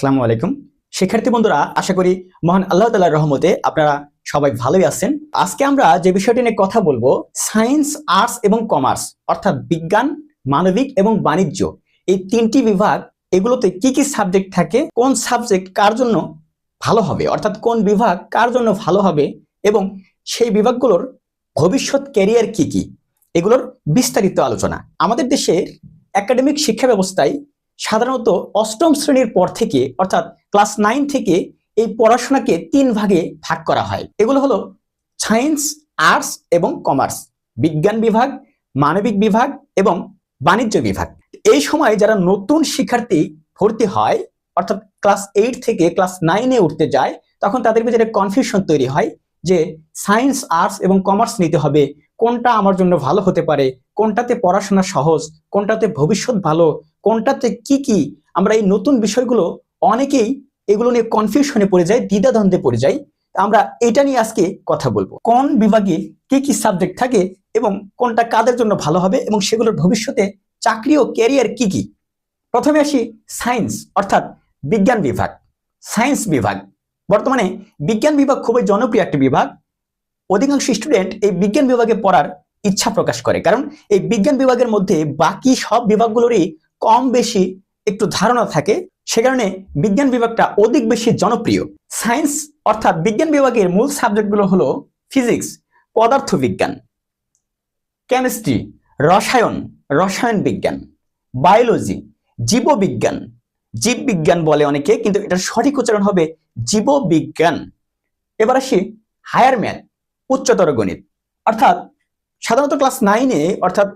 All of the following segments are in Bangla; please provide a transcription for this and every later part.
আসসালামু আলাইকুম। শিক্ষার্থী বন্ধুরা, আশা করি মহান আল্লাহ তালার রহমতে আপনারা সবাই ভালোই আছেন। আজকে আমরা যে বিষয়টি নিয়ে কথা বলব, সায়েন্স, আর্টস এবং কমার্স, অর্থাৎ বিজ্ঞান, মানবিক এবং বাণিজ্য, এই তিনটি বিভাগ, এগুলোতে কি কি সাবজেক্ট থাকে, কোন সাবজেক্ট কার জন্য ভালো হবে, অর্থাৎ কোন বিভাগ কার জন্য ভালো হবে, এবং সেই বিভাগগুলোর ভবিষ্যৎ ক্যারিয়ার কি কি, এগুলোর বিস্তারিত আলোচনা। আমাদের দেশের একাডেমিক শিক্ষা ব্যবস্থায় সাধারণত অষ্টম শ্রেণির পর থেকে, অর্থাৎ ক্লাস নাইন থেকে এই পড়াশোনাকে তিন ভাগে ভাগ করা হয়। এগুলো হলো সায়েন্স, আর্টস এবং কমার্স, বিজ্ঞান বিভাগ, মানবিক বিভাগ এবং বাণিজ্য বিভাগ। এই সময় যারা নতুন শিক্ষার্থী ভর্তি হয়, অর্থাৎ ক্লাস এইট থেকে ক্লাস নাইনে উঠতে যায়, তখন তাদের ভিতরে কনফিউশন তৈরি হয় যে সায়েন্স, আর্টস এবং কমার্স নিতে হবে, কোনটা আমার জন্য ভালো হতে পারে কোনটাতে পড়াশোনা সহজ, কোনটাতে ভবিষ্যৎ ভালো, কোনটাতে কি কি, আমরা এই নতুন বিষয়গুলো অনেকেই এগুলো নিয়ে কনফিউশনে পড়ে যায়, দ্বিধাদ্বন্দ্বে পড়ে যাই আমরা এটা নিয়ে আজকে কথা বলব। কোন বিভাগে কি কি সাবজেক্ট থাকে এবং কোনটা কাদের জন্য ভালো হবে এবং সেগুলোর ভবিষ্যতে চাকরি ও ক্যারিয়ার কি কি? প্রথমে আসি সায়েন্স অর্থাৎ বিজ্ঞান বিভাগ। সায়েন্স বিভাগ। বর্তমানে বিজ্ঞান বিভাগ খুবই জনপ্রিয় একটি বিভাগ। অধিকাংশ স্টুডেন্ট এই বিজ্ঞান বিভাগে পড়ার ইচ্ছা প্রকাশ করে। কারণ এই বিজ্ঞান বিভাগের মধ্যে বাকি সব বিভাগগুলোরই কম বেশি একটু ধারণা থাকে। সে কারণে বিজ্ঞান বিভাগটা অধিক বেশি জনপ্রিয়। সায়েন্স অর্থাৎ বিজ্ঞান বিভাগের মূল সাবজেক্টগুলো হলো ফিজিক্স, পদার্থবিজ্ঞান, কেমিস্ট্রি, রসায়ন রসায়ন বিজ্ঞান, বায়োলজি, জীববিজ্ঞান। জীববিজ্ঞান বলে অনেকে, কিন্তু এটার সঠিক উচ্চারণ হবে জীববিজ্ঞান। এবার আসি হায়ার ম্যাথ, উচ্চতর গণিত। অর্থাৎ সাধারণত ক্লাস নাইনে অর্থাৎ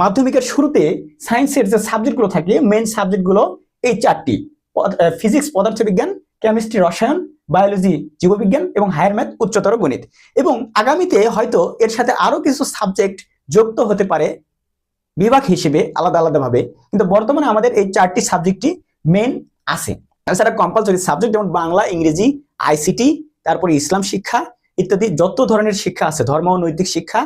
মাধ্যমিকের শুরুতে সায়েন্সের যে সাবজেক্টগুলো থাকে মেন সাবজেক্টগুলো এই চারটি। ফিজিক্স পদার্থবিজ্ঞান কেমিস্ট্রি রসায়ন বায়োলজি জীববিজ্ঞান এবং হায়ার ম্যাথ উচ্চতর গণিত। এবং আগামীতে হয়তো এর সাথে আরও কিছু সাবজেক্ট যুক্ত হতে পারে বিভাগ হিসেবে আলাদা আলাদাভাবে। কিন্তু বর্তমানে আমাদের এই চারটি সাবজেক্টই মেন আছে। এছাড়া কম্পালসরি সাবজেক্ট যেমন বাংলা, ইংরেজি আইসিটি তারপরে ইসলাম শিক্ষা ইত্যাদি যত ধরনের শিক্ষা আছে, ধর্ম নৈতিক শিক্ষা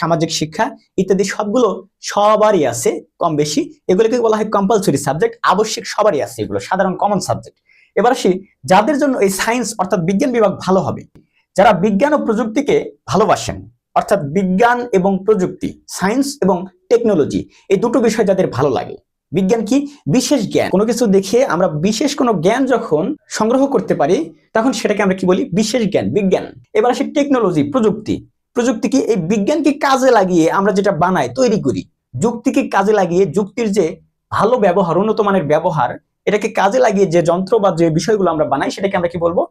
সামাজিক শিক্ষা ইত্যাদি সবগুলো সবারই আছে, কম বেশি। এগুলোকে বলা হয় কম্পালসরি সাবজেক্ট আবশ্যিক সবারই আছে এগুলো, সাধারণ কমন সাবজেক্ট এবার আসি, যাদের জন্য এই সায়েন্স অর্থাৎ বিজ্ঞান বিভাগ ভালো হবে, যারা বিজ্ঞান ও প্রযুক্তিকে ভালোবাসেন, অর্থাৎ বিজ্ঞান এবং প্রযুক্তি সায়েন্স এবং টেকনোলজি এই দুটো বিষয় যাদের ভালো লাগে। বিজ্ঞান কি? বিশেষ জ্ঞান। কোনো কিছু দেখে আমরা বিশেষ কোনো জ্ঞান যখন সংগ্রহ করতে পারি, তখন সেটাকে আমরা কি বলি? বিশেষ জ্ঞান, বিজ্ঞান। এবার আসি টেকনোলজি প্রযুক্তি। প্রযুক্তি কি? এই বিজ্ঞানকে কাজে লাগিয়ে আমরা যেটা বানাই তৈরি করি। যুক্তিকে কাজে লাগিয়ে, যুক্তির যে ভালো ব্যবহার, উন্নত মানের ব্যবহার, এটাকে কাজে লাগিয়ে যে যন্ত্র বা যে বিষয়গুলো আমরা বানাই, সেটাকে আমরা কি বলব?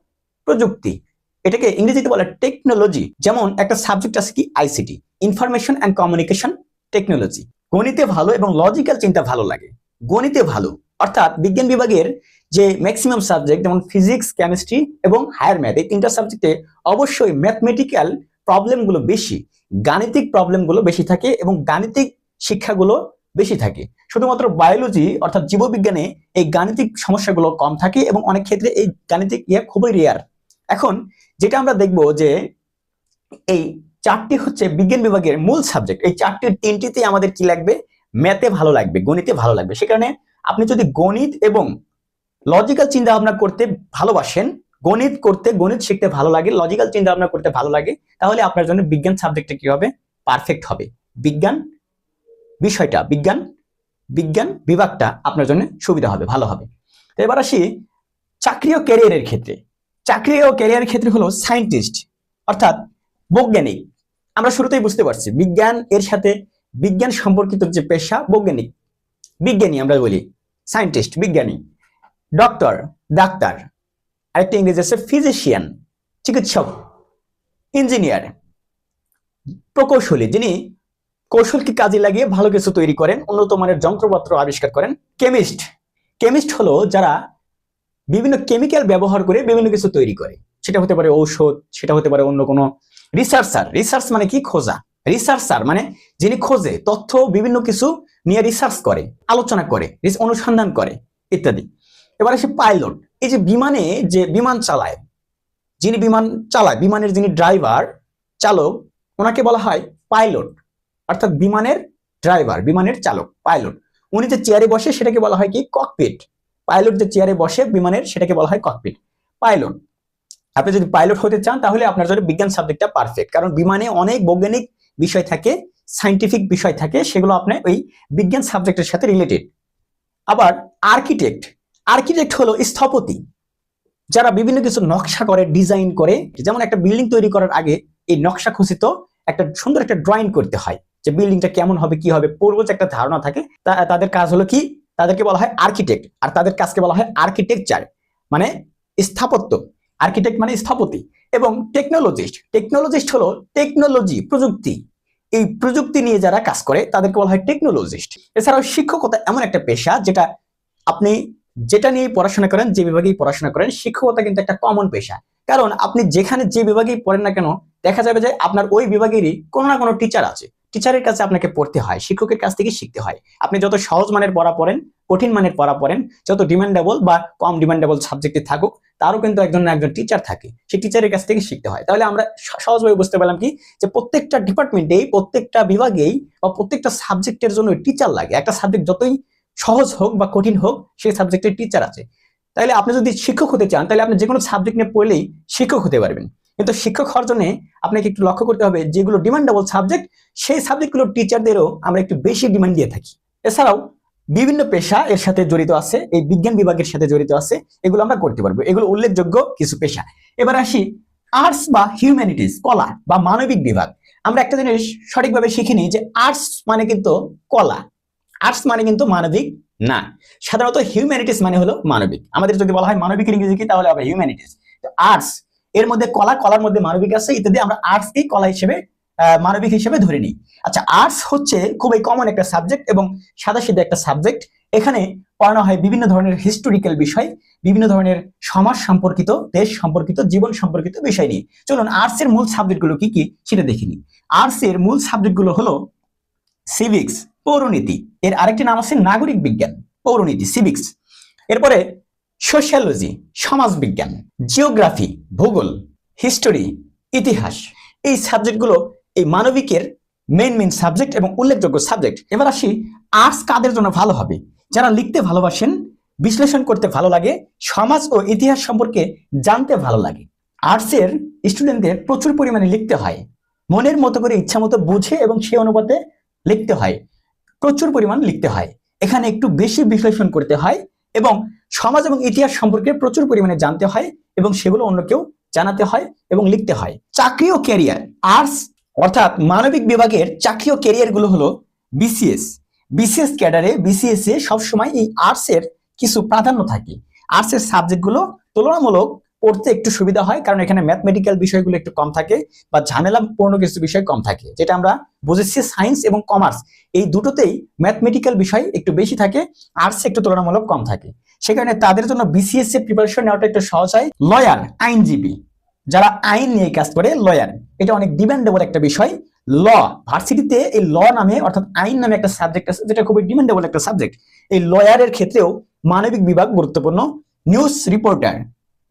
প্রযুক্তি। এটাকে ইংরেজিতে বলে টেকনোলজি যেমন একটা সাবজেক্ট আছে কি? ICT information and communication technology গণিতে ভালো এবং লজিক্যাল চিন্তা ভালো লাগে। গণিতে ভালো। অর্থাৎ বিজ্ঞান বিভাগের যে ম্যাক্সিমাম সাবজেক্ট যেমন ফিজিক্স কেমিস্ট্রি এবং হায়ার ম্যাথ এই তিনটা সাবজেক্টে অবশ্যই ম্যাথমেটিক্যাল প্রবলেমগুলো বেশি, গাণিতিক প্রবলেমগুলো বেশি থাকে এবং গাণিতিক শিক্ষাগুলো বেশি থাকে। শুধুমাত্র বায়োলজি অর্থাৎ জীববিজ্ঞানে এই গাণিতিক সমস্যাগুলো কম থাকে এবং অনেক ক্ষেত্রে এই গাণিতিক ইয়ে খুবই রেয়ার এখন যেটা আমরা দেখব যে এই চারটি হচ্ছে বিজ্ঞান বিভাগের মূল সাবজেক্ট এই চারটির তিনটিতে আমাদের কি লাগবে? ম্যাথে ভালো লাগবে, গণিতে ভালো লাগবে। সে কারণে আপনি যদি গণিত এবং লজিক্যাল চিন্তা ভাবনা করতে ভালোবাসেন, গণিত করতে, গণিত শিখতে ভালো লাগে, লজিক্যাল চিন্তা ভাবনা করতে ভালো লাগে, তাহলে আপনার জন্য বিজ্ঞান সাবজেক্টে কি হবে? পারফেক্ট হবে। বিজ্ঞান বিষয়টা, বিজ্ঞান বিজ্ঞান বিভাগটা আপনার জন্য সুবিধা হবে, ভালো হবে। তো এবার আসি চাকরি ও ক্যারিয়ারের ক্ষেত্রে। চাকরি ও ক্যারিয়ারের ক্ষেত্রে হলো সায়েন্টিস্ট অর্থাৎ বৈজ্ঞানিক। আমরা শুরুতেই বুঝতে পারছি, বিজ্ঞান এর সাথে বিজ্ঞান সম্পর্কিত যে পেশা বৈজ্ঞানিক। বিজ্ঞানী আমরা বলি, সায়েন্টিস্ট, বিজ্ঞানী। ডক্টর, ডাক্তার। আরেকটা ইংরেজি আছে, ফিজিশিয়ান, চিকিৎসক, ইঞ্জিনিয়ার। প্রকৌশলী, যিনি কৌশলকে কাজে লাগিয়ে ভালো কিছু তৈরি করেন, উন্নত মানের যন্ত্রপত্র আবিষ্কার করেন, কেমিস্ট। কেমিস্ট হলো যারা বিভিন্ন কেমিক্যাল ব্যবহার করে বিভিন্ন কিছু তৈরি করে। সেটা হতে পারে ঔষধ, সেটা হতে পারে অন্য কোনো রিসার্চার রিসার্চ মানে কি খোঁজা? রিসার্চার মানে যিনি খোঁজে তথ্য, বিভিন্ন কিছু নিয়ে রিসার্চ করে, আলোচনা করে অনুসন্ধান করে, ইত্যাদি। এবার আসে পাইলট এই যে বিমানে যে বিমান চালায়, যিনি বিমান চালায়, বিমানের যিনি ড্রাইভার চালক, ওনাকে বলা হয় পাইলট অর্থাৎ বিমানের ড্রাইভার বিমানের চালক পাইলট উনি যে চেয়ারে বসে সেটাকে বলা হয় কি ককপিট পাইলট যে চেয়ারে বসে বিমানের সেটাকে বলা হয় ককপিট পাইলট আপনি যদি পাইলট হতে চান, তাহলে আপনার জন্য বিজ্ঞান সাবজেক্টটা পারফেক্ট কারণ বিমানে অনেক বৈজ্ঞানিক বিষয় থাকে সাইন্টিফিক বিষয় থাকে, সেগুলো আপনার ওই বিজ্ঞান সাবজেক্টের সাথে রিলেটেড আবার আর্কিটেক্ট আর্কিটেক্ট হলো স্থপতি, যারা বিভিন্ন কিছু নকশা করে ডিজাইন করে। যেমন একটা বিল্ডিং তৈরি করার আগে এই নকশা খচিত একটা সুন্দর একটা ড্রয়িং করতে হয়, যে বিল্ডিংটা কেমন হবে, কি হবে পূর্ব যে একটা ধারণা থাকে। তাদের কাজ হলো কি? তাদেরকে বলা হয় আর্কিটেক্ট আর তাদের কাজকে বলা হয় আর্কিটেকচার মানে স্থাপত্য। আর্কিটেক্ট মানে স্থপতি এবং টেকনোলজিস্ট টেকনোলজিস্ট হলো টেকনোলজি প্রযুক্তি। এই প্রযুক্তি নিয়ে যারা কাজ করে, তাদেরকে বলা হয় টেকনোলজিস্ট এছাড়াও শিক্ষকতা এমন একটা পেশা যেটা আপনি যেটা নিয়ে পড়াশোনা করেন, যে বিভাগেই পড়াশোনা করেন, শিক্ষকতা কিন্তু একটা কমন পেশা। কারণ আপনি যেখানে যে বিভাগেই পড়েন না কেন, দেখা যাবে যে আপনার ওই বিভাগেরই কোনো না কোনো টিচার আছে। টিচারের কাছে আপনাকে পড়তে হয়, শিক্ষকের কাছ থেকে শিখতে হয়। আপনি যত সহজ মানের পড়া পড়েন, কঠিন মানের পড়া পড়েন, যত ডিমান্ডেবল বা কম ডিমান্ডেবল সাবজেক্টে থাকুক, তারও কিন্তু একজন না একজন টিচার থাকে। সেই টিচারের কাছ থেকে শিখতে হয়। তাহলে আমরা সহজভাবে বুঝতে পারলাম কি? যে প্রত্যেকটা ডিপার্টমেন্টেই প্রত্যেকটা বিভাগেই বা প্রত্যেকটা সাবজেক্টের জন্য টিচার লাগে। একটা সাবজেক্ট যতই সহজ হোক বা কঠিন হোক সেই সাবজেক্টের টিচার আছে। তাহলে আপনি যদি শিক্ষক হতে চান, তাহলে আপনি যে কোনো সাবজেক্ট নিয়ে পড়লেই শিক্ষক হতে পারবেন। কিন্তু শিক্ষক হওয়ার জন্য আপনাকে একটু লক্ষ্য করতে হবে, যেগুলো ডিমান্ডেবল সাবজেক্ট সেই সাবজেক্টগুলোর টিচারদেরও আমরা একটু বেশি ডিমান্ড দিয়ে থাকি। এছাড়াও বিভিন্ন পেশা এর সাথে জড়িত আছে, এই বিজ্ঞান বিভাগের সাথে জড়িত আছে, এগুলো আমরা করতে পারব। এগুলো উল্লেখযোগ্য কিছু পেশা। এবার আসি আর্টস বা হিউম্যানিটিস কলা বা মানবিক বিভাগ। আমরা একটা জিনিস সঠিকভাবে শিখিনি যে আর্টস মানে কিন্তু কলা। আর্টস মানে কিন্তু মানবিক না। সাধারণত হিউম্যানিটিস মানে হলো মানবিক। আমাদের যদি বলা হয় মানবিকের ইংরেজি কি তাহলে হবে হিউম্যানিটিস আর্টস এর মধ্যে কলা, কলার মধ্যে মানবিক আছে, ইত্যাদি আমরা আর্টসকেই কলা হিসেবে মানবিক হিসেবে ধরে নিই। আচ্ছা আর্টস হচ্ছে খুবই কমন একটা সাবজেক্ট এবং সাদা সিধা একটা সাবজেক্ট এখানে পড়ানো হয় বিভিন্ন ধরনের হিস্টোরিক্যাল বিষয়, বিভিন্ন ধরনের সমাজ সম্পর্কিত, দেশ সম্পর্কিত, জীবন সম্পর্কিত বিষয় নিয়ে। চলুন আর্টস এর মূল সাবজেক্টগুলো কি কি সেটা দেখে নিই। আর্টস এর মূল সাবজেক্টগুলো হলো সিভিক্স পৌরনীতি। এর আরেকটি নাম আছে নাগরিক বিজ্ঞান, পৌরনীতি সিভিক্স এরপরে সোশ্যালজি, সমাজবিজ্ঞান, জিওগ্রাফি, ভূগোল, হিস্টোরি, ইতিহাস এই সাবজেক্টগুলো এই মানবিকের মেন মেন সাবজেক্ট এবং উল্লেখযোগ্য সাবজেক্ট এবার আসি আর্টস কাদের জন্য ভালো হবে? যারা লিখতে ভালোবাসেন, বিশ্লেষণ করতে ভালো লাগে, সমাজ ও ইতিহাস সম্পর্কে জানতে ভালো লাগে। আর্টসের স্টুডেন্টদের প্রচুর পরিমাণে লিখতে হয়। মনের মতো করে ইচ্ছা মতো বুঝে এবং সে অনুপাতে লিখতে হয়। প্রচুর পরিমাণ লিখতে হয়। এখানে একটু বেশি বিশ্লেষণ করতে হয় এবং সমাজ এবং ইতিহাস সম্পর্কে প্রচুর পরিমাণে জানতে হয় এবং সেগুলো অন্যকেও জানাতে হয় এবং লিখতে হয়। চাকরি ও ক্যারিয়ার আর্টস অর্থাৎ মানবিক বিভাগের চাকরি ও ক্যারিয়ারগুলো হলো বিসিএস বিসিএস ক্যাডারে বিসিএস এ সবসময় এই আর্টসের কিছু প্রাধান্য থাকে। আর্টসের সাবজেক্টগুলো সাবজেক্টগুলো তুলনামূলক পড়তে একটু সুবিধা হয়, কারণ এখানে ম্যাথমেটিক্যাল বিষয়গুলো একটু কম থাকে বা ঝামেলাপূর্ণ কিছু বিষয় কম থাকে, যেটা আমরা বুঝেছি সায়েন্স এবং কমার্স এই দুটোতেই ম্যাথমেটিক্যাল বিষয় একটু বেশি থাকে আর্টস একটু তুলনামূলক কম থাকে। সে কারণে তাদের জন্য বিসিএস এর প্রিপারেশন নেওয়াটা একটু সহজ হয়। লয়ার আইনজীবী, যারা আইন নিয়ে কাজ করে লয়ার এটা অনেক ডিমান্ডেবল একটা বিষয়। ল ভার্সিটিতে এই ল নামে, অর্থাৎ আইন নামে একটা সাবজেক্ট আছে, যেটা খুবই ডিমান্ডেবল একটা সাবজেক্ট এই লয়ারের ক্ষেত্রেও মানবিক বিভাগ গুরুত্বপূর্ণ। নিউজ রিপোর্টার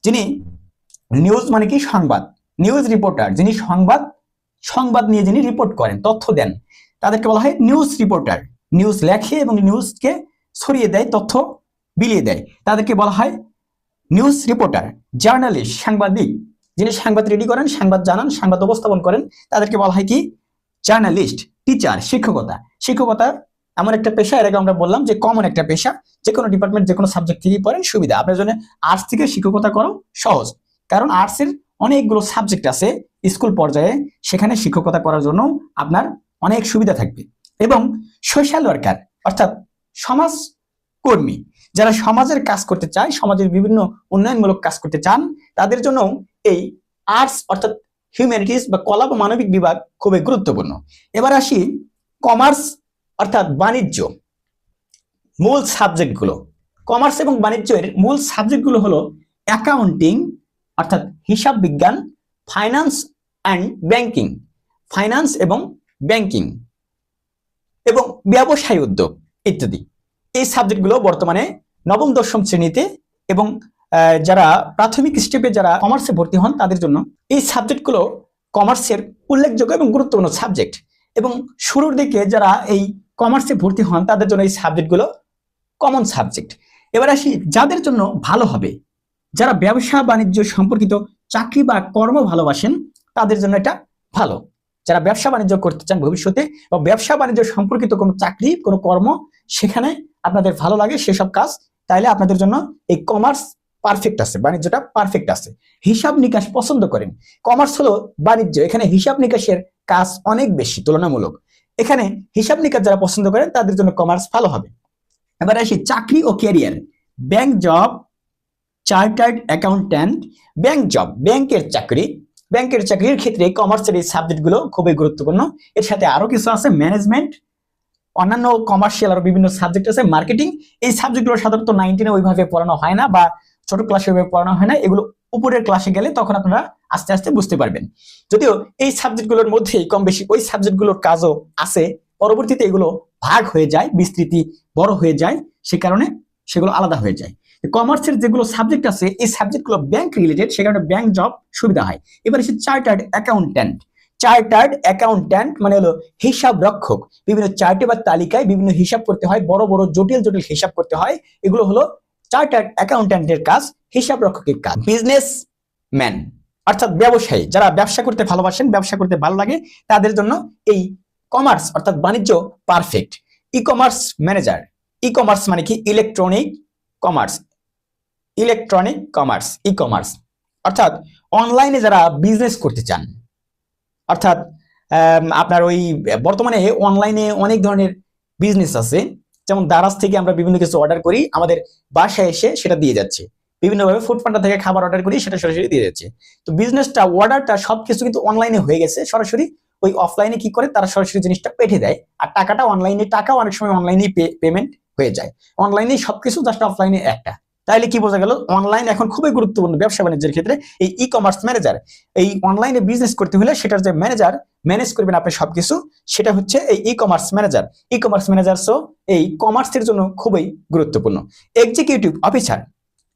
যিনি নিউজ মানে কি? সংবাদ। নিউজ রিপোর্টার যিনি সংবাদ সংবাদ নিয়ে যিনি রিপোর্ট করেন, তথ্য দেন, তাদেরকে বলা হয় নিউজ রিপোর্টার নিউজ লেখে এবং নিউজকে ছড়িয়ে দেয়, তথ্য বিলিয়ে দেয়। তাদেরকে বলা হয় নিউজ রিপোর্টার জার্নালিস্ট সাংবাদিক। যিনি সংবাদ রেডি করেন, সংবাদ জানান, সংবাদ উপস্থাপন করেন, তাদেরকে বলা হয় কি? জার্নালিস্ট টিচার শিক্ষকতা। শিক্ষকতা এমন একটা পেশা, এর আমরা বললাম যে কমন একটা পেশা যে কোনো ডিপার্টমেন্ট যে কোনো সাবজেক্ট থেকেই পড়েন, সুবিধা। আপনার জন্য আর্টস থেকে শিক্ষকতা করো সহজ। কারণ আর্টস এর অনেকগুলো সাবজেক্ট আছে স্কুল পর্যায়ে, সেখানে শিক্ষকতা করার জন্য আপনার অনেক সুবিধা থাকবে। এবং সোশ্যাল ওয়ার্কার অর্থাৎ সমাজ কর্মী, যারা সমাজের কাজ করতে চায়, সমাজের বিভিন্ন উন্নয়নমূলক কাজ করতে চান, তাদের জন্য এই আর্টস অর্থাৎ হিউম্যানিটিস বা কলা বা মানবিক বিভাগ খুবই গুরুত্বপূর্ণ। এবার আসি কমার্স অর্থাৎ বাণিজ্য মূল সাবজেক্টগুলো কমার্স এবং বাণিজ্যের মূল সাবজেক্টগুলো হলো অ্যাকাউন্টিং অর্থাৎ হিসাব বিজ্ঞান ফাইন্যান্স অ্যান্ড ব্যাংকিং ফাইন্যান্স এবং ব্যাংকিং এবং ব্যবসায় উদ্যোগ ইত্যাদি। এই সাবজেক্টগুলো বর্তমানে নবম, দশম শ্রেণীতে এবং যারা প্রাথমিক স্টেপে যারা কমার্সে ভর্তি হন, তাদের জন্য এই সাবজেক্টগুলো কমার্সের উল্লেখযোগ্য এবং গুরুত্বপূর্ণ সাবজেক্ট এবং শুরুর দিকে যারা এই কমার্সে ভর্তি হন, তাদের জন্য এই সাবজেক্টগুলো কমন সাবজেক্ট এবার আসি যাদের জন্য ভালো হবে। যারা ব্যবসা বাণিজ্য সম্পর্কিত চাকরি বা কর্ম ভালোবাসেন, তাদের জন্য এটা ভালো। যারা ব্যবসা বাণিজ্য করতে চান ভবিষ্যতে বা ব্যবসা বাণিজ্য সম্পর্কিত কোনো চাকরি, কোনো কর্ম, সেখানে আপনাদের ভালো লাগে সেসব কাজ, তাইলে আপনাদের জন্য এই কমার্স পারফেক্ট আছে, বাণিজ্যটা পারফেক্ট আছে। হিসাব নিকাশ পছন্দ করেন। কমার্স হলো বাণিজ্য, এখানে হিসাব নিকাশের কাজ অনেক বেশি, তুলনামূলক। এখানে হিসাব নিকাশ যারা পছন্দ করেন, তাদের জন্য কমার্স ভালো হবে। এবার আসি চাকরি ও career bank job chartered accountant bank job ব্যাংকের চাকরি। ব্যাংকের চাকরির ক্ষেত্রে কমার্সের এই সাবজেক্টগুলো খুবই গুরুত্বপূর্ণ। এর সাথে আরও কিছু আছে ম্যানেজমেন্ট অন্যান্য কমার্শিয়াল আরও বিভিন্ন সাবজেক্ট আছে মার্কেটিং এই সাবজেক্টগুলো সাধারণত নাইনটিনে ওইভাবে পড়ানো হয় না বা ছোট ক্লাসে ওইভাবে পড়ানো হয় না। এগুলো উপরের ক্লাসে গেলে তখন আপনারা আস্তে আস্তে বুঝতে পারবেন। যদিও এই সাবজেক্টগুলোর মধ্যেই কম বেশি ওই সাবজেক্টগুলোর কাজও আছে, পরবর্তীতে এগুলো ভাগ হয়ে যায়, বিস্তৃতি বড় হয়ে যায়, সে কারণে সেগুলো আলাদা হয়ে যায়। কমার্সের যেগুলো সাবজেক্ট আছে, এই সাবজেক্টগুলো ব্যাংক রিলেটেড সে কারণে ব্যাংক জব সুবিধা হয়। এবার এসে চার্টার্ড অ্যাকাউন্ট্যান্ট চার্টার্ড অ্যাকাউন্ট্যান্ট মানে হলো হিসাব রক্ষক। বিভিন্ন চার্টে বা তালিকায় বিভিন্ন হিসাব করতে হয়, বড় বড় জটিল জটিল হিসাব করতে হয়। এগুলো হলো চার্টার্ড অ্যাকাউন্ট্যান্টের কাজ হিসাব রক্ষকের কাজ বিজনেস ম্যান অর্থাৎ ব্যবসায়ী। যারা ব্যবসা করতে ভালোবাসেন, ব্যবসা করতে ভালো লাগে, তাদের জন্য এই কমার্স অর্থাৎ বাণিজ্য perfect e commerce manager e commerce মানে কি? Electronic commerce electronic commerce e commerce অর্থাৎ অনলাইনে যারা বিজনেস করতে চান, অর্থাৎ আপনার ওই, বর্তমানে অনলাইনে অনেক ধরনের বিজনেস আছে। যেমন দারাজ থেকে আমরা বিভিন্ন কিছু অর্ডার করি, আমাদের বাসায় এসে সেটা দিয়ে যাচ্ছে। বিভিন্নভাবে ফুড পান্ডা থেকে খাবার অর্ডার করি, সেটা সরাসরি দিয়ে যাচ্ছে। তো বিজনেসটা অর্ডারটা সবকিছু কিন্তু অনলাইনে হয়ে গেছে। সরাসরি ওই অফলাইনে কি করে? তারা সরাসরি জিনিসটা পেঠে দেয়। আর টাকাটা অনলাইনে টাকাও অনেক সময় অনলাইনে পেমেন্ট হয়ে যায়। অনলাইনে সবকিছু জাস্ট অফলাইনে একটা। তাইলে কি বোঝা গেল? অনলাইন এখন খুবই গুরুত্বপূর্ণ ব্যবসা বাণিজ্যের ক্ষেত্রে এই ই কমার্স ম্যানেজার এই অনলাইনে বিজনেস করতে হলে সেটার যে ম্যানেজার ম্যানেজ করবেন আপনি সবকিছু, সেটা হচ্ছে এই e commerce manager e commerce manager so এই কমার্সের জন্য খুবই গুরুত্বপূর্ণ। এক্সিকিউটিভ অফিসার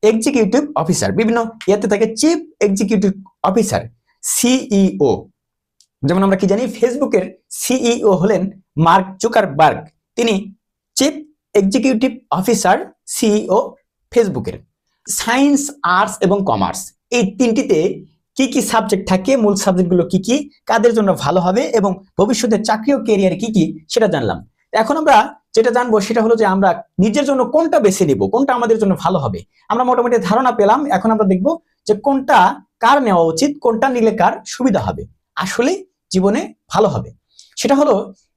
এক্সিকিউটিভ অফিসার বিভিন্ন ইয়েতে থাকে চিফ এক্সিকিউটিভ অফিসার সিইও যেমন আমরা কি জানি ফেসবুকের সিইও হলেন মার্ক জুকারবার্গ। তিনি চিফ এক্সিকিউটিভ অফিসার সিইও ফেসবুকের সায়েন্স আর্টস এবং কমার্স এই তিনটিতে কি কি সাবজেক্ট থাকে, মূল সাবজেক্টগুলো কি কি, কাদের জন্য ভালো হবে এবং ভবিষ্যতে চাকরি ও কেরিয়ার কি কি, সেটা জানলাম। এখন আমরা যেটা জানব সেটা হলো যে আমরা নিজের জন্য কোনটা বেছে নিব, কোনটা আমাদের জন্য ভালো হবে। আমরা মোটামুটি ধারণা পেলাম, এখন আমরা দেখব যে কোনটা কার নেওয়া উচিত, কোনটা নিলে কার সুবিধা হবে, আসলে জীবনে ভালো হবে। সেটা হলো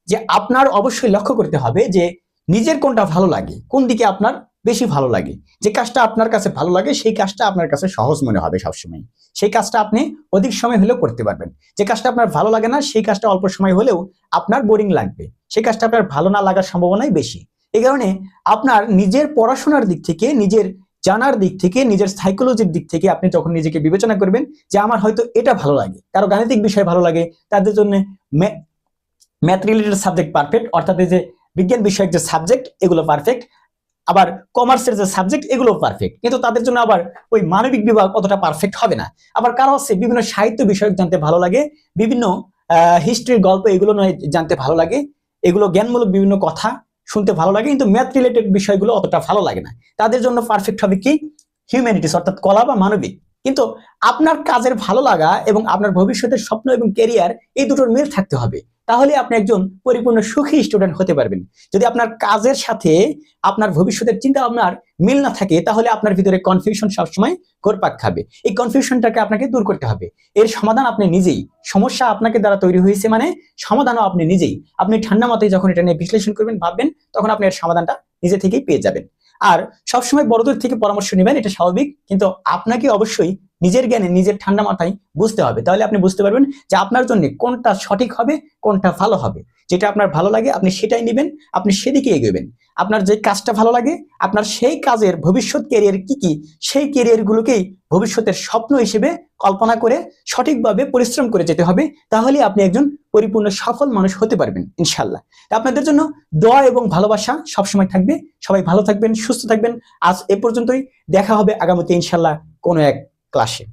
যে আপনার অবশ্যই লক্ষ্য করতে হবে যে নিজের কোনটা ভালো লাগে, কোন দিকে আপনার বেশি ভালো লাগে। যে কাজটা আপনার কাছে ভালো লাগে, সেই কাজটা আপনার কাছে সহজ মনে হবে সবসময়। সেই কাজটা আপনি অধিক সময় হলেও করতে পারবেন। যে কাজটা আপনার ভালো লাগে না, সেই কাজটা অল্প সময় হলেও আপনার বোরিং লাগবে। সেই কাজটা আপনার ভালো না লাগার সম্ভাবনাই বেশি। এই কারণে আপনার নিজের পড়াশোনার দিক থেকে, নিজের জানার দিক থেকে, নিজের সাইকোলজির দিক থেকে আপনি যখন নিজেকে বিবেচনা করবেন যে আমার হয়তো এটা ভালো লাগে, কারও গাণিতিক বিষয় ভালো লাগে, তাদের জন্য ম্যাথ রিলেটেড সাবজেক্ট পারফেক্ট অর্থাৎ যে বিজ্ঞান বিষয়ক যে সাবজেক্ট এগুলো পারফেক্ট আবার কমার্সের যে সাবজেক্ট এগুলো পারফেক্ট কিন্তু তাদের জন্য আবার ওই মানবিক বিভাগ অতটা পারফেক্ট হবে না। আবার কারও হচ্ছে বিভিন্ন সাহিত্য বিষয়ক জানতে ভালো লাগে, বিভিন্ন হিস্ট্রির গল্প এগুলো নয় জানতে ভালো লাগে, এগুলো জ্ঞানমূলক বিভিন্ন কথা শুনতে ভালো লাগে, কিন্তু ম্যাথ রিলেটেড বিষয়গুলো অতটা ভালো লাগে না। তাদের জন্য পারফেক্ট হবে কি? হিউম্যানিটিস অর্থাৎ কলা বা মানবিক। কিন্তু আপনার কাজের ভালো লাগা এবং আপনার ভবিষ্যতের স্বপ্ন এবং ক্যারিয়ার এই দুটোর মিল থাকতে হবে। তাহলে আপনি একজন পরিপূর্ণ সুখী স্টুডেন্ট হতে পারবেন। যদি আপনার কাজের সাথে আপনার ভবিষ্যতের চিন্তা আপনার মিল না থাকে, তাহলে আপনার ভিতরে কনফিউশন সবসময় ঘোরপাক খাবে। এই কনফিউশনটাকে আপনাকে দূর করতে হবে। এর সমাধান আপনি নিজেই। সমস্যা আপনাকে দ্বারা তৈরি হয়েছে মানে সমাধানও আপনি নিজেই। আপনি ঠান্ডা মাথায় যখন এটা নিয়ে বিশ্লেষণ করবেন, ভাববেন, তখন আপনি এর সমাধানটা নিজে থেকেই পেয়ে যাবেন। আর সবসময় বড়দের থেকে পরামর্শ নেবেন, এটা স্বাভাবিক। কিন্তু আপনাকে অবশ্যই নিজের জ্ঞানে, নিজের ঠান্ডা মাথায় বুঝতে হবে। তাহলে আপনি বুঝতে পারবেন যে আপনার জন্য কোনটা সঠিক হবে, কোনটা ভালো হবে। যেটা আপনার ভালো লাগে, আপনি সেটাই নেবেন, আপনি সেদিকে এগোবেন। আপনার যে কাজটা ভালো লাগে, আপনার সেই কাজের ভবিষ্যৎ ক্যারিয়ার কি কি, সেই ক্যারিয়ারগুলোকেই ভবিষ্যতের স্বপ্ন হিসেবে কল্পনা করে সঠিকভাবে পরিশ্রম করে যেতে হবে। তাহলে আপনি একজন পরিপূর্ণ সফল মানুষ হতে পারবেন ইনশাল্লাহ আপনাদের জন্য দোয়া এবং ভালোবাসা সবসময় থাকবে। সবাই ভালো থাকবেন, সুস্থ থাকবেন। আজ এ পর্যন্তই। দেখা হবে আগামীতে ইনশাল্লাহ কোনো এক ক্লাসে